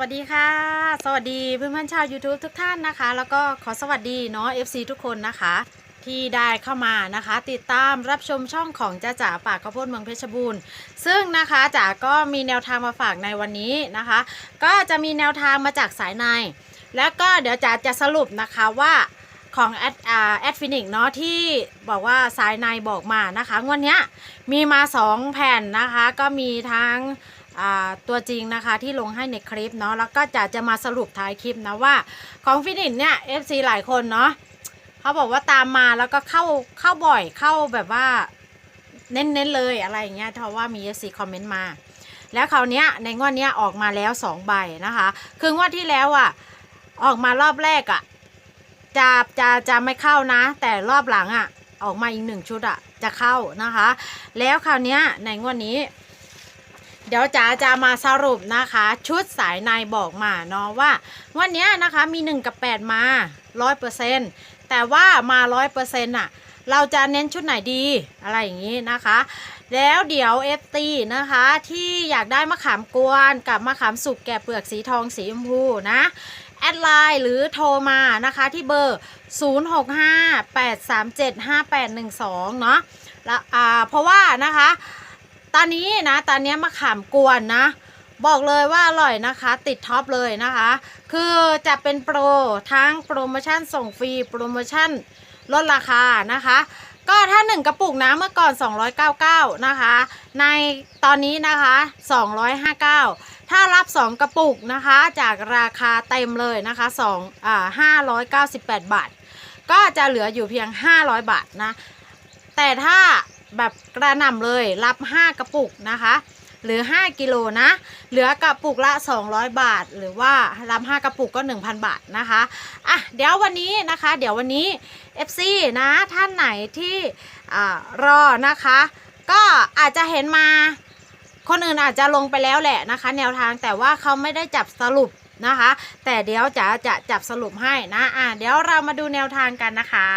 วัสดีค่ะ สวัสดีเพื่อนๆชาว YouTube ทุกท่านนะคะ แล้วก็ขอสวัสดีเนาะ FC ทุกคนนะคะ ที่ได้เข้ามานะคะ ติดตามรับชมช่องของจ้าจ๋าปากข้าวโพดเมืองเพชรบูรณ์ ซึ่งนะคะจ๋าก็มีแนวทางมาฝากในวันนี้นะคะ ก็จะมีแนวทางมาจากสายใน แล้วก็เดี๋ยวจ๋าจะสรุปนะคะว่าของแอดแอดฟินิกเนาะที่บอกว่าสายในบอกมานะคะงวดเนี้มีมา 2 แผ่นนะคะ ก็มีทั้ง ตัวจริงนะคะที่ลงให้ในคลิปเนาะแล้วก็จะจะมาสรุปท้ายคลิปนะว่า ของฟินิชเนี่ย FC หลายคนเนาะเขาบอกว่าตามมาแล้วก็เข้าเข้าบ่อยเข้าแบบว่าเน้นๆเลยอะไรอย่างเงี้ยเพราะว่ามี FC คอมเมนต์มา แล้วคราวเนี้ยในงวดเนี้ยออกมาแล้ว2ใบนะคะ คืองวดที่แล้วอะออกมารอบแรกอะจะจะจะไม่เข้านะ แต่รอบหลังอะออกมาอีกหนึ่งชุดอะจะเข้านะคะ แล้วคราวเนี้ยในงวดนี้ เดี๋ยวจ๋าจะมาสรุปนะคะ ชุดสายในบอกมาเนาะว่า วันนี้นะคะมี 1 กับ 8 มา 100%แต่ว่ามา 100%น่ะเราจะเน้นชุดไหนดีอะไรอย่างนี้นะคะ แล้วเดี๋ยว FT นะคะที่อยากได้มะขามกวนกับมะขามสุกแกะเปลือกสีทองสีชมพูนะแอดไลน์หรือโทรมานะคะที่เบอร์ 0658375812 เนาะแล้วอ่าเพราะว่านะคะ ตอนนี้นะ ตอนนี้มะขามกวนนะ บอกเลยว่าอร่อยนะคะ ติดท็อปเลยนะคะ คือจะเป็นโปรทั้งโปรโมชั่นส่งฟรีโปรโมชั่นลดราคานะคะ ก็ถ้า 1 กระปุกนะเมื่อก่อน 299 นะคะ ในตอนนี้นะคะ 259 ถ้ารับ 2 กระปุกนะคะ จากราคาเต็มเลยนะคะ2อ่า598 บาท ก็จะเหลืออยู่เพียง 500 บาทนะ แต่ถ้า แบบกระหน่ำเลยรับ 5 กระปุกนะคะ หรือ 5 กิโลนะ เหลือกระปุกละ 200 บาท หรือว่ารับ 5 กระปุกก็ 1,000 บาทนะคะอะเดี๋ยววันนี้นะคะ เดี๋ยววันนี้ FC นะท่านไหนที่อ่ารอนะคะ ก็อาจจะเห็นมาคนอื่นอาจจะลงไปแล้วแหละนะคะ แนวทางแต่ว่าเขาไม่ได้จับสรุปนะคะ แต่เดี๋ยวจะจะจับสรุปให้นะอะเดี๋ยวเรามาดูแนวทางกันนะคะ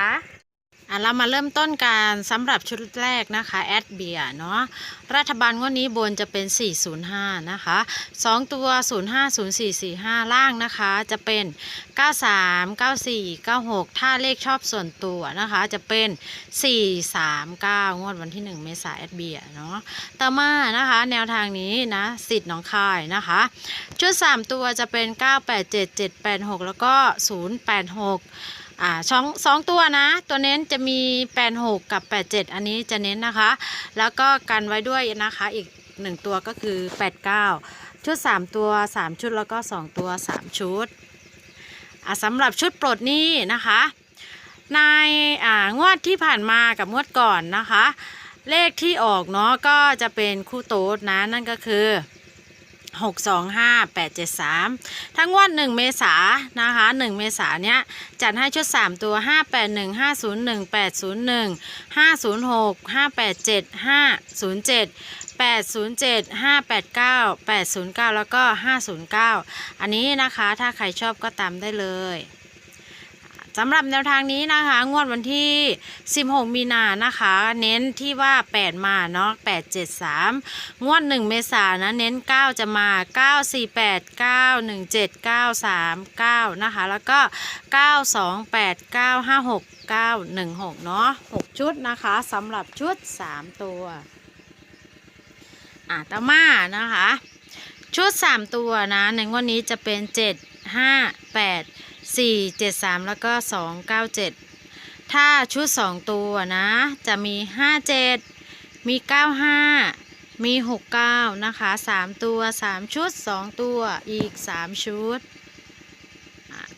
อะเรามาเริ่มต้นการสำหรับชุดแรกนะคะแอดเบียเนาะรัฐบาลงวดนี้บนจะเป็น 405 นะคะ 2 ตัว 050445 ล่างนะคะจะเป็น 93 94 96 ถ้าเลขชอบส่วนตัวนะคะจะเป็น 439 งวดวันที่ 1 เมษายนแอดเบียเนาะต่อมานะคะแนวทางนี้นะสิทธิ์น้องคายนะคะ ชุด 3 ตัวจะเป็น 987 786 แล้วก็ 086 อ่าสองสองตัวนะ ตัวเน้นจะมี 86 กับ 87 อันนี้จะเน้นนะคะ แล้วก็กันไว้ด้วยนะคะอีก 1 ตัวก็คือ 89 ชุด 3 ตัว 3 ชุดแล้วก็ 2 ตัว 3 ชุดอ่าสำหรับชุดปลดนี้นะคะ ในอ่างวดที่ผ่านมากับงวดก่อนนะคะ เลขที่ออกเนาะก็จะเป็นคู่โต๊ดนะนั่นก็คือ 6 2 5 8 7 3 ทั้งวัน 1 เมษานะคะ 1 เมษาเนี้ยจัดให้ชุด 3 ตัว 5 8 1 5 0 1 8 0 1 5 0 6 5 8 7 5 0 7 8 0 7 5 8 9 8 0 9 แล้วก็ 509 อันนี้นะคะถ้าใครชอบก็ตามได้เลย สำหรับแนวทางนี้นะคะ งวดวันที่ 16 มีนานะคะ เน้นที่ว่า 8 มาเนาะ8 7 3 งวด 1 เมษายนนะ เน้น 9 จะมา 9 4 8 9 1 7 9 3 9 นะคะ แล้วก็ 9 2 8 9 5 6 9 1 6 เนาะ6 ชุดนะคะสำหรับชุด 3 ตัว อะต่อมานะคะ ชุด 3 ตัวนะ ในงวดนี้จะเป็น 7 5 8 4 7 3 แล้วก็ 2 9 7 ถ้าชุด 2 ตัวนะ จะมี 5 7 มี 9 5 มี 6 9 นะคะ 3 ตัว 3 ชุด 2 ตัวอีก 3 ชุด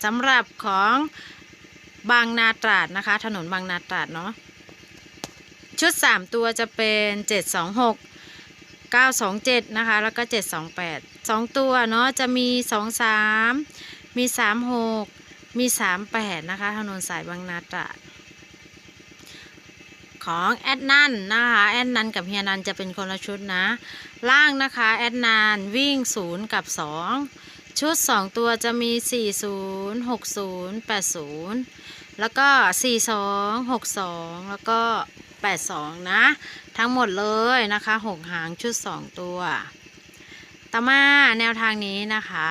สำหรับของบางนาตราดนะคะ ถนนบางนาตราดเนาะชุด 3 ตัวจะเป็น 7 2 6 927 นะคะ แล้วก็ 728 2 ตัวเนาะจะมี 23 มี 36 มี38นะคะถนนสายบางนาตราดของแอดนันนะคะแอดนันกับเฮียนันจะเป็นคนละชุดนะ ล่างนะคะแอดนันวิ่ง0กับ2ชุด2ตัวจะมี40 60 80แล้วก็42 62แล้วก็82นะ ทั้งหมดเลยนะคะ6หางชุด2ตัวต่อมาแนวทางนี้นะคะ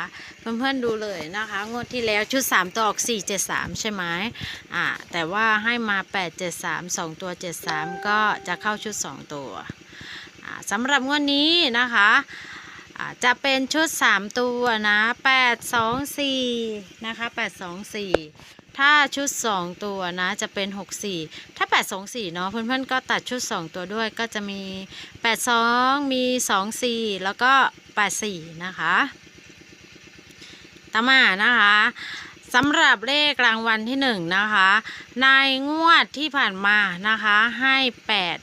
เพื่อนๆดูเลยนะคะ งวดที่แล้วชุด 3 ตัวออก4 7 3 ใช่ไหมอ่าแต่ว่าให้มา 8 7 3 2 ตัว 73 ก็จะเข้าชุด 2 ตัวอ่าสำหรับงวดนี้นะคะจะเป็นชุด 3 ตัวนะ 8 2 4 นะคะ 8 2 4 ถ้าชุด 2 ตัวนะจะเป็น 6 4 ถ้า 8 2 4 เนาะเพื่อนๆก็ตัดชุด 2 ตัวด้วยก็จะมี 8 2 มี 2 4 แล้วก็ 8 4 นะคะ ตามานะคะสำหรับเลขรางวัลที่หนึ่งนะคะนายงวดที่ผ่านมานะคะ ให้แปด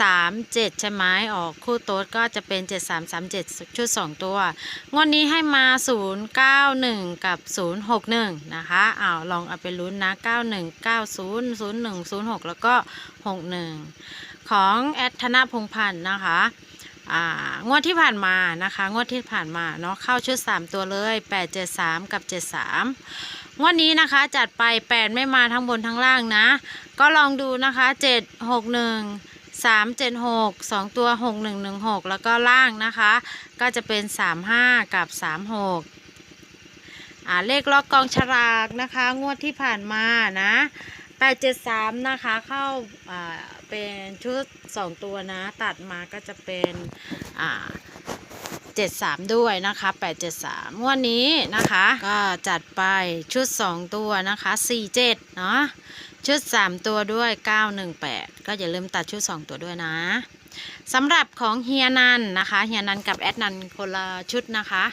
สามเจ็ดใช่ไหมออกคู่โต๊ดก็จะเป็นเจ็ดสามสามเจ็ดชุดสองตัว งวดนี้ให้มาศูนย์เก้าหนึ่งกับศูนย์หกหนึ่งนะคะอ้าวลองเอาไปลุ้นนะเก้าหนึ่งเก้าศูนย์ศูนย์หนึ่งศูนย์หกแล้วก็หกหนึ่งของแอดธนพงพันธ์นะคะ อ่างวดที่ผ่านมานะคะ งวดที่ผ่านมาเนาะเข้าชุด 3 ตัวเลย 8 7 3 กับ 73 งวดนี้นะคะจัดไป 8 ไม่มาทั้งบนทั้งล่างนะ ก็ลองดูนะคะ 7 6 1 3 7 6 2 ตัว 6 1 1 6 แล้วก็ล่างนะคะ ก็จะเป็น 3 5 กับ 3 6อ่าเลขล็อกกองฉลากนะคะ งวดที่ผ่านมานะ 873 นะคะ เข้าอ่า เป็นชุด 2 ตัวนะ ตัดมาก็จะเป็นอ่า73 ด้วยนะคะ873งวดนี้นะคะ ก็จัดไปชุด 2 ตัวนะคะ47เนาะชุด 3 ตัวด้วย 918 ก็อย่าลืมตัดชุด 2 ตัวด้วยนะสำหรับของเฮียนันนะคะเฮียนันกับแอดนันคนละชุดนะคะ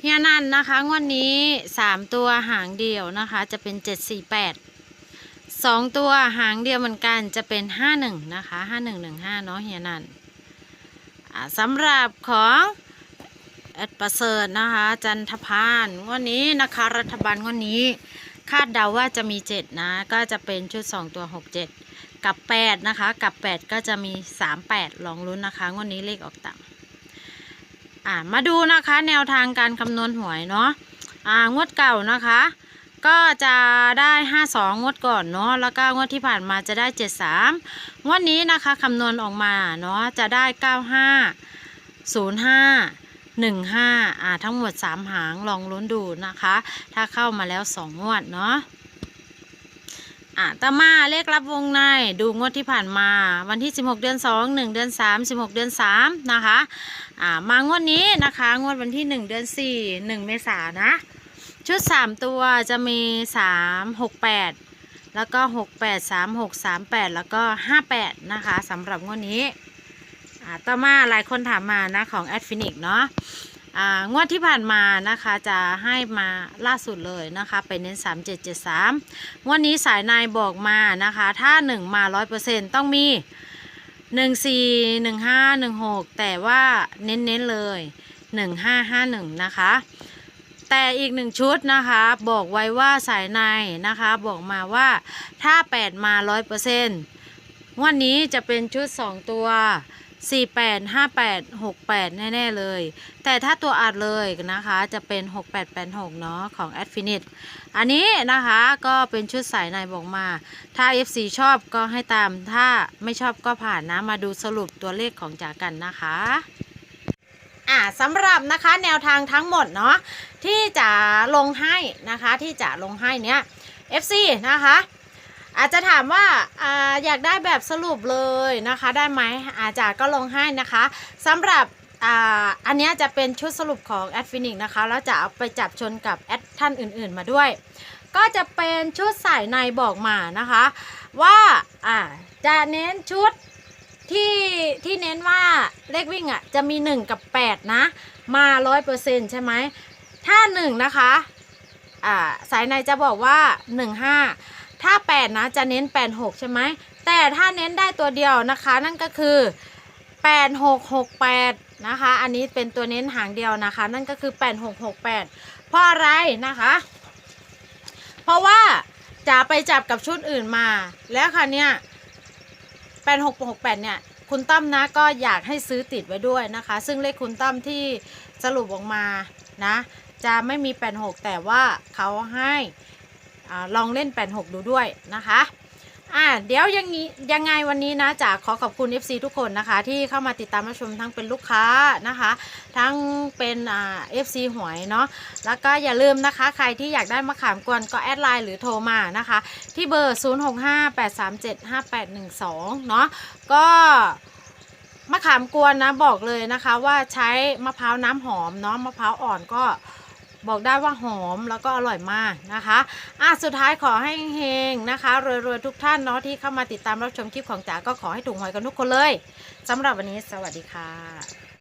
เฮียนันนะคะงวดนี้ 3 ตัวหางเดียวนะคะจะเป็น 748 2ตัวหางเดียวเหมือนกันจะเป็น51นะคะ5115เนาะเฮียนันสำหรับของแอดประเสริฐนะคะ จันทพานวดนี้นะคะ รัฐบาลวดนี้ คาดเดาว่าจะมี 7 นะ ก็จะเป็นชุด 2 ตัว 6 7 กับ 8 นะคะ กับ 8 ก็จะมี 3 8 ลองลุ้นนะคะงวดนี้เลขออกต่ำอ่ามาดูนะคะ แนวทางการคำนวณหวยเนาะอ่างวดเก่านะคะ ก็จะได้ 52 งวดก่อนเนาะแล้วก็งวดที่ผ่านมาจะได้ 73 งวดนี้นะคะคำนวณออกมาเนาะจะได้ 95 05หนึ่งห้าอ่า ทั้งหมดสามหางลองลุ้นดูนะคะ ถ้าเข้ามาแล้วสองงวดเนาะอ่าต่อมาเลขรับวงในดูงวดที่ผ่านมา วันที่ 16 เดือน 2 1 เดือน 3 16 เดือน 3 นะคะ อ่ามางวดนี้นะคะ งวดวันที่ 1 เดือน 4 1 เมษานะ ชุด 3 ตัวจะมี 3 6 8 แล้วก็ 6 8 3 6 3 8 แล้วก็ 58 นะคะสำหรับงวดนี้ต่อมาหลายคนถามมานะของแอดฟินิกเนาะงวดที่ผ่านมานะคะจะให้มาล่าสุดเลยนะคะไปเน้น 3773 งวดนี้สายนายบอกมานะคะ ถ้า 1 มา 100%ต้องมี 14 15 16 แต่ว่าเน้นๆเลย 1551 นะคะ แต่อีกหนึ่งชุดนะคะ บอกไว้ว่าสายในนะคะ บอกมาว่าถ้า 8 มา100%งวันนี้จะเป็นชุด 2 ตัว 48 58 68 แน่ ๆ เลย แต่ถ้าตัวอัดเลยนะคะจะเป็น 6886 เนาะของ a d f i n i t อันนี้นะคะก็เป็นชุดสายในบอกมา ถ้า FC ชอบก็ให้ตาม ถ้าไม่ชอบก็ผ่านนะ มาดูสรุปตัวเลขของจากกันนะคะ อ่าสำหรับนะคะแนวทางทั้งหมดเนาะที่จะลงให้นะคะที่จะลงให้เนี้ย FC นะคะอาจจะถามว่าอาอยากได้แบบสรุปเลยนะคะ ได้ไหมอาจารย์ก็ลงให้นะคะสำหรับอ่าอันนี้จะเป็นชุดสรุปของแอดฟินิกนะคะแล้วจะเอาไปจับชนกับแอดท่านอื่นๆมาด้วย ก็จะเป็นชุดสายในบอกมานะคะ ว่าอ่าจะเน้นชุดที่ที่เน้นว่า เลขวิ่งอะจะมี 1 กับ 8 นะ มา 100%ใช่ไหม ถ้า 1 นะคะอ่าสายในจะบอกว่า 15 ถ้า 8 นะ จะเน้น 86 ใช่ไหม แต่ถ้าเน้นได้ตัวเดียวนะคะ นั่นก็คือ 8668 นะคะ อันนี้เป็นตัวเน้นหางเดียวนะคะ นั่นก็คือ 8668 เพราะอะไรนะคะ เพราะว่าจะไปจับกับชุดอื่นมา แล้วค่ะเนี่ย 8668 เนี่ย คุณตั้มนะก็อยากให้ซื้อติดไว้ด้วยนะคะ ซึ่งเลขคุณตั้มที่สรุปออกมานะ จะไม่มี 86 แต่ว่าเขาให้อลองเล่น 86 ดูด้วยนะคะ อ่าเดี๋ยวยังงี้ยังไงวันนี้นะจาขอขอบคุณ FC ทุกคนนะคะ ที่เข้ามาติดตามรับชมทั้งเป็นลูกค้านะคะ ทั้งเป็นอ่า FC หวยเนาะแล้วก็อย่าลืมนะคะใครที่อยากได้มะขามกวนก็แอดไลน์หรือโทรมานะคะ ที่เบอร์ 0658375812 เนาะก็มะขามกวนนะบอกเลยนะคะว่าใช้มะพร้าวน้ำหอมเนาะมะพร้าวอ่อนก็ บอกได้ว่าหอมแล้วก็อร่อยมากนะคะอะสุดท้ายขอให้เฮงนะคะรวยๆทุกท่านเนาะที่เข้ามาติดตามรับชมคลิปของจ๋าก็ขอให้ถูกหวยกันทุกคนเลยสำหรับวันนี้สวัสดีค่ะ